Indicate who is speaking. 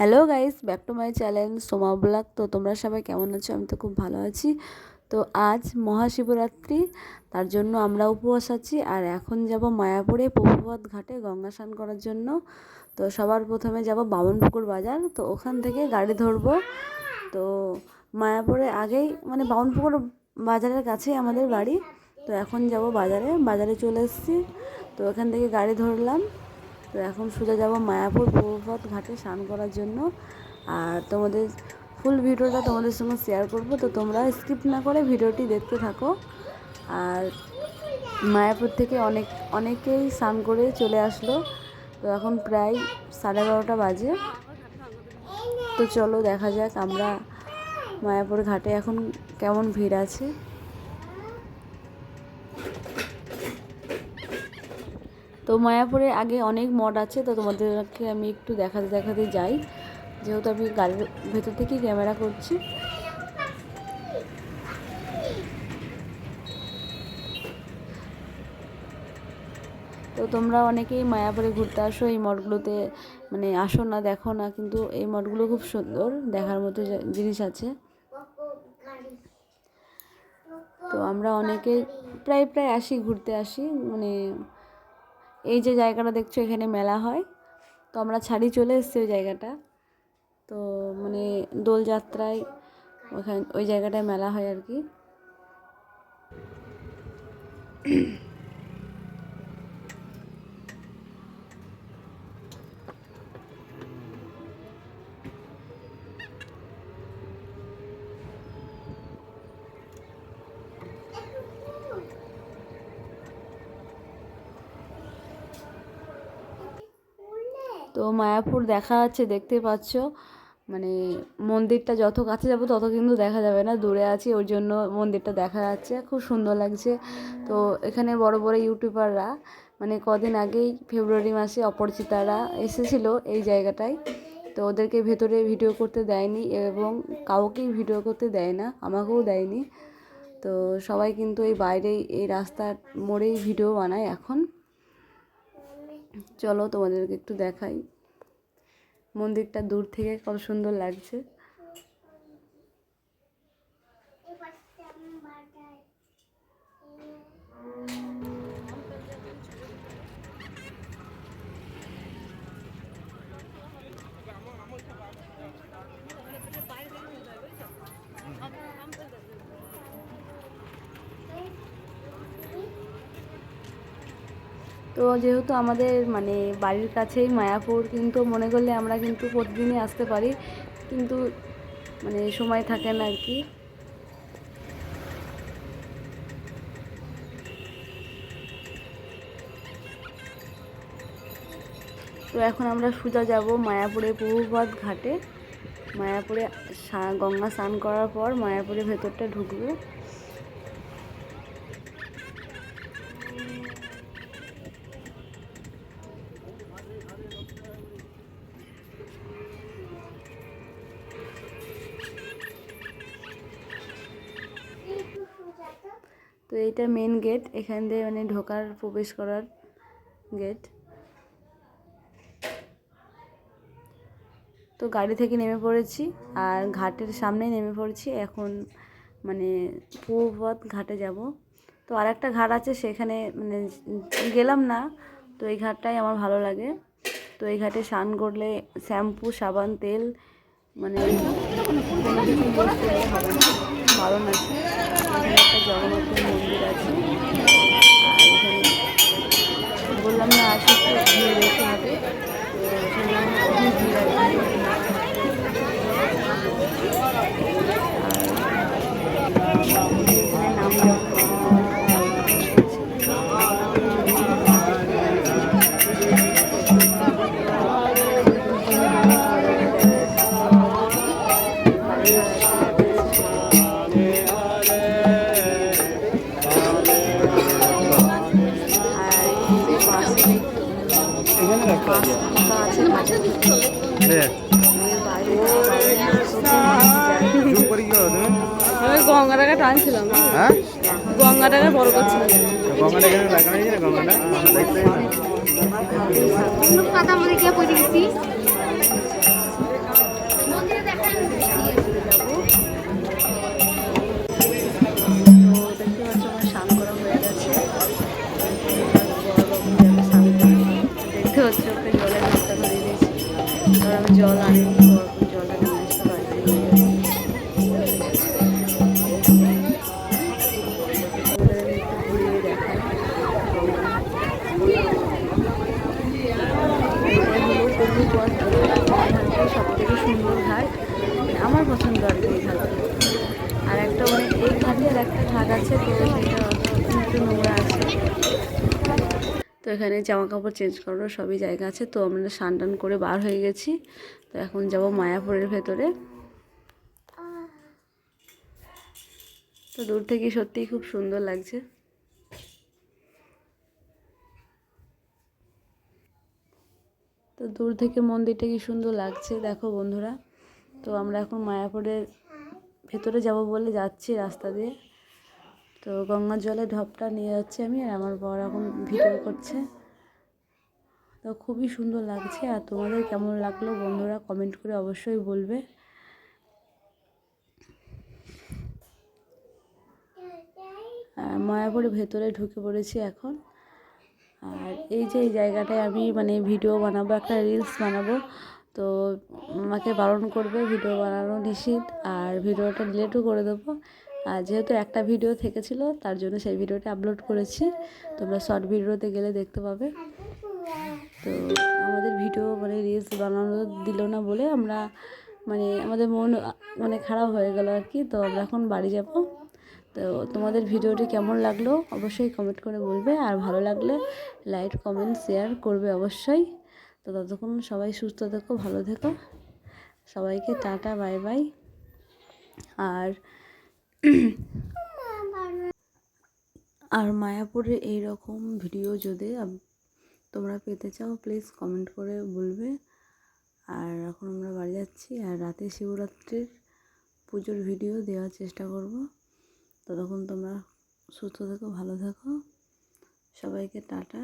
Speaker 1: Hello guys back to my channel Soma blog তো তোমরা সবাই কেমন আছো? আমি তো খুব ভালো আছি। তো আজ মহাশিবরাত্রি, তার জন্য আমরা উপবাস আছি। আর এখন যাব মায়াপুরে প্রভুপদ ঘাটে গঙ্গা স্নান করার জন্য। তো সবার প্রথমে যাব বামনপুকুর বাজার। তো ওখান থেকে গাড়ি ধরবো। তো মায়াপুরে আগেই মানে বামনপুকুর বাজারের কাছেই আমাদের বাড়ি। তো এখন যাব বাজারে। বাজারে চলে এসেছি। তো ওখান থেকে গাড়ি ধরলাম। তো এখন সোজা যাব মায়াপুর প্রভুপদ ঘাটে স্নান করার জন্য। আর তোমাদের ফুল ভিডিওটা তোমাদের সঙ্গে শেয়ার করব, তো তোমরা স্কিপ না করে ভিডিওটি দেখতে থাকো। আর মায়াপুর থেকে অনেক, অনেকেই স্নান করে চলে আসলো। তো এখন প্রায় সাড়ে বারোটা বাজে। তো চলো দেখা যাক আমরা মায়াপুর ঘাটে এখন কেমন ভিড় আছে। তো মায়াপুরে আগে অনেক মঠ আছে, তো তোমাদেরকে আমি একটু দেখাতে দেখাতে যাই। যেহেতু আমি গাড়ির ভেতর থেকেই ক্যামেরা করছি। তো তোমরা অনেকেই মায়াপুরে ঘুরতে আসো, এই মঠগুলোতে মানে আসো না, দেখো না, কিন্তু এই মঠগুলো খুব সুন্দর, দেখার মতো জিনিস আছে। তো আমরা অনেকে প্রায় প্রায় আসি, ঘুরতে আসি মানে এই যে জায়গাটা দেখছ, এখানে মেলা হয়। তো আমরা ছাড়ি চলে এসছি ওই জায়গাটা। তো মানে দোলযাত্রায় ওখানে ওই জায়গাটায় মেলা হয় আর কি। তো মায়াপুর দেখা যাচ্ছে দেখতে পাচ্ছ। মানে মন্দিরটা যত কাছে যাব তত কিন্তু দেখা যাবে না, দূরে আছি ওর জন্য মন্দিরটা দেখা যাচ্ছে, খুব সুন্দর লাগছে। তো এখানে বড় বড় ইউটিউবাররা মানে কদিন আগেই ফেব্রুয়ারি মাসে অপরিচিতারা এসেছিল এই জায়গাটায়। তো ওদেরকে ভেতরে ভিডিও করতে দেয়নি এবং কাউকেই ভিডিও করতে দেয় না, আমাকেও দেয়নি। তো সবাই কিন্তু এই বাইরেই, এই রাস্তার মোড়েই ভিডিও বানায় এখন। চলো তোমাদেরকে একটু দেখাই। মন্দিরটা দূর থেকে কত সুন্দর লাগছে। তো যেহেতু আমাদের মানে বাড়ির কাছেই মায়াপুর, কিন্তু মনে করলে আমরা কিন্তু প্রতিদিনই আসতে পারি, কিন্তু মানে সময় থাকে না আর কি। তো এখন আমরা সোজা যাব মায়াপুরে প্রভুপাদ ঘাটে। মায়াপুরে গঙ্গা স্নান করার পর মায়াপুরের ভেতরটা ঢুকবো। তো এইটা মেন গেট এখান দিয়ে মানে ঢোকার, প্রবেশ করার গেট তো গাড়ি থেকে নেমে পড়েছি আর ঘাটের সামনে নেমে পড়েছি। এখন মানে পূর্বপথ ঘাটে যাব। তো আর একটা ঘাট আছে, সেখানে মানে গেলাম না, তো এই ঘাটটাই আমার ভালো লাগে। তো এই ঘাটে স্নান করলে শ্যাম্পু, সাবান, তেল মানে কোনো কিছু হবে না বারণ আছে। এখানে একটা জগন্নাথের মন্দির আছে। এখানে বললাম না আসি
Speaker 2: আমি গঙ্গাটাকে টানছিলাম।
Speaker 3: হ্যাঁ?
Speaker 2: গঙ্গাটাকে বড় করছিলাম।
Speaker 3: গঙ্গাটাকে লাগানো হয়েছে গঙ্গাটা?
Speaker 2: গিয়ে পড়ে গেছি।
Speaker 1: জল এখন জলটা নিয়ে আসতে দেখাই সব থেকে সুন্দর ঘাট আমার পছন্দ আর কি ঘাটটা আর একটা মানে এই ঘাটে আর একটা ঘাট আছে, তো সেটা নোংরা আছে। তো এখানে জামা কাপড় চেঞ্জ করার সবই জায়গা আছে। তো আমরা স্নান টান করে বার হয়ে গেছি। তো এখন যাব মায়াপুরের ভেতরে। তো দূর থেকে সত্যিই খুব সুন্দর লাগছে। তো দূর থেকে মন্দিরটা কি সুন্দর লাগছে, দেখো বন্ধুরা। তো আমরা এখন মায়াপুরের ভেতরে যাব বলে যাচ্ছি রাস্তা দিয়ে। তো গঙ্গার জলে ঢপটা নিয়ে যাচ্ছি আমি আর আমার বর এখন ভিডিও করছে। তো খুবই সুন্দর লাগছে আর তোমাদের কেমন লাগল বন্ধুরা কমেন্ট করে অবশ্যই বলবে। মায়াপুরের ভেতরে ঢুকে পড়েছি এখন। আর এই যে এই জায়গাটায় আমি মানে ভিডিও বানাবো, একটা রিলস বানাবো। তো আমাকে বারণ করবে ভিডিও বানানো নিষিদ্ধ, আর ভিডিওটা ডিলেটও করে দেবো। যেহেতু একটা ভিডিও থেকেছিল, তার জন্য সেই ভিডিওটা আপলোড করেছি। তোমরা শর্ট ভিডিওতে গেলে দেখতে পাবে। তো আমাদের ভিডিও মানে রিলস বানানো দিল না বলে আমরা মানে আমাদের মন মানে খারাপ হয়ে গেল আর কি। তো আমরা এখন বাড়ি যাব। তো তোমাদের ভিডিওটি কেমন লাগল অবশ্যই কমেন্ট করে বলবে। আর ভালো লাগলে লাইক কমেন্ট শেয়ার করবে অবশ্যই। তো ততক্ষণ সবাই সুস্থ থেকো, ভালো থেকো। সবাইকে টাটা বাই বাই আর আর মায়াপুরে এই রকম ভিডিও যদি তোমরা পেতে চাও প্লিজ কমেন্ট করে বলবে। আর এখন আমরা বাড়ি যাচ্ছি, আর রাতে শিবরাত্রির পুজোর ভিডিও দেওয়ার চেষ্টা করব। ততক্ষণ তোমরা সুস্থ থেকো, ভালো থেকো। সবাইকে টাটা।